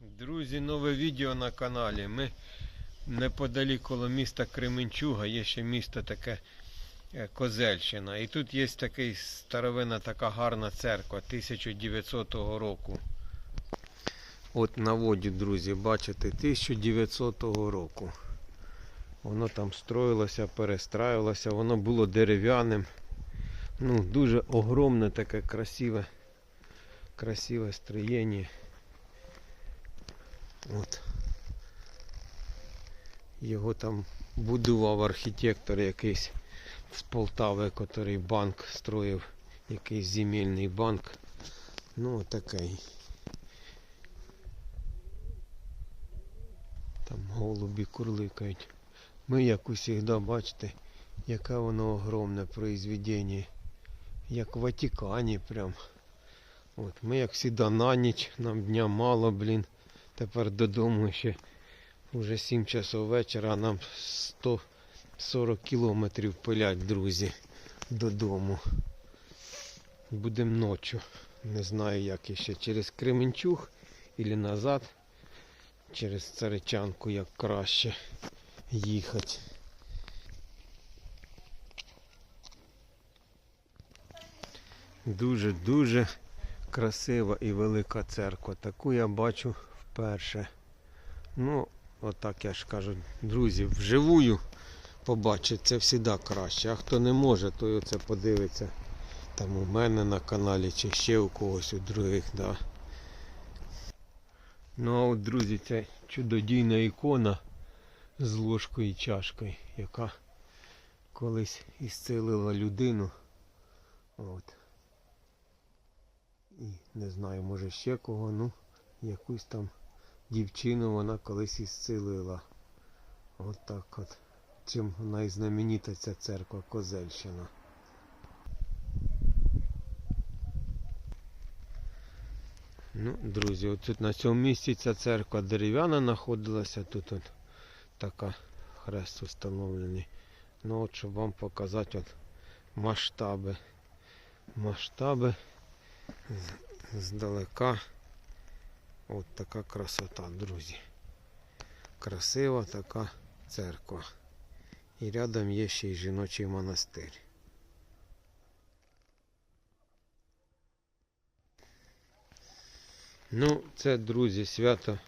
Друзі, нове відео на каналі. Ми неподалік коло міста Кременчуга, є ще місто таке е, Козельщина. І тут є такий старовина, така гарна церква 1900 року. От наводю, друзі, бачите, 1900 року. Воно там строїлося, перестраювалося, воно було дерев'яним. Ну, дуже огромне таке красиве, красиве строєння. От. Його там будував архітектор якийсь з Полтави, який банк строїв, якийсь земельний банк. Ну, такий. Там голубі курликають. Ми, як завжди, бачите, яке воно огромне произведення. Як в Ватикані прям. От, ми, як завжди, на ніч, нам дня мало, блін. Тепер додому ще вже 7 часов вечора, а нам 140 кілометрів пилять, друзі, додому. Будемо ночі. Не знаю як іще. Через Кременчуг і назад. Через Царичанку як краще їхати. Дуже-дуже красива і велика церква. Таку я бачу вперше. Ну, отак я ж кажу, друзі, вживую побачити це завжди краще. А хто не може, той оце подивиться там у мене на каналі чи ще у когось у других. Да. Ну а от, друзі, це чудодійна ікона з ложкою і чашкою, яка колись ісцелила людину. От. І не знаю, може ще кого, ну якусь там дівчину вона колись ісцелила. От так от. Чим знаменита ця церква Козельщина. Ну, друзі, от тут на цьому місці ця церква дерев'яна знаходилася, тут от така хрест встановлений. Ну от щоб вам показати от масштаби. Масштаби здалека. От така красота, друзі. Красива така церква. І рядом є ще й жіночий монастир. Ну, це, друзі, свято.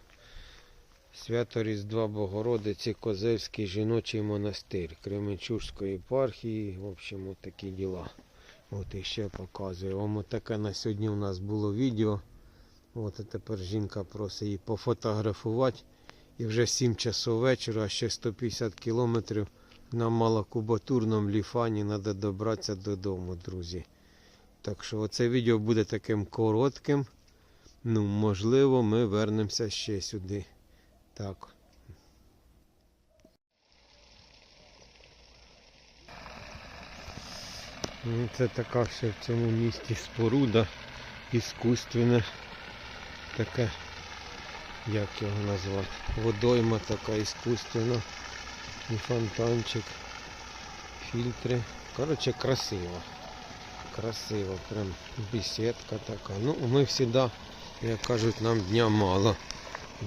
Свято Різдва Богородиці, Козельський жіночий монастир Кременчужської єпархії. В общем, от такі діла. От і ще показую. Вам таке на сьогодні у нас було відео. От і тепер жінка просить її пофотографувати. І вже 7 часов вечора, а ще 150 кілометрів на малокубатурному ліфані треба добратися додому, друзі. Так що оце відео буде таким коротким. Ну, можливо, ми вернемося ще сюди. Так. Це така ще в цьому місті споруда іскусственне. Таке, як його назвати? Водойма така іскусственна. І фонтанчик, фільтри. Коротше, красиво. Красиво, прям беседка така. Ну, ми завжди, як кажуть, нам дня мало.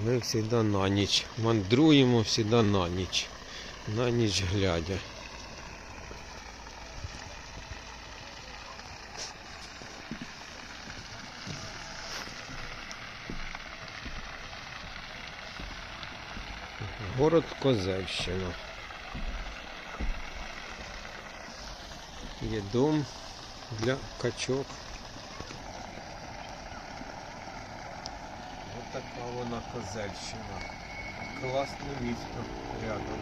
Ми завжди на ніч. Мандруємо завжди на ніч. На ніч глядя. Город Козельщина. Є дом для качок. Ось така вона Козельщина. Класне місто рядом.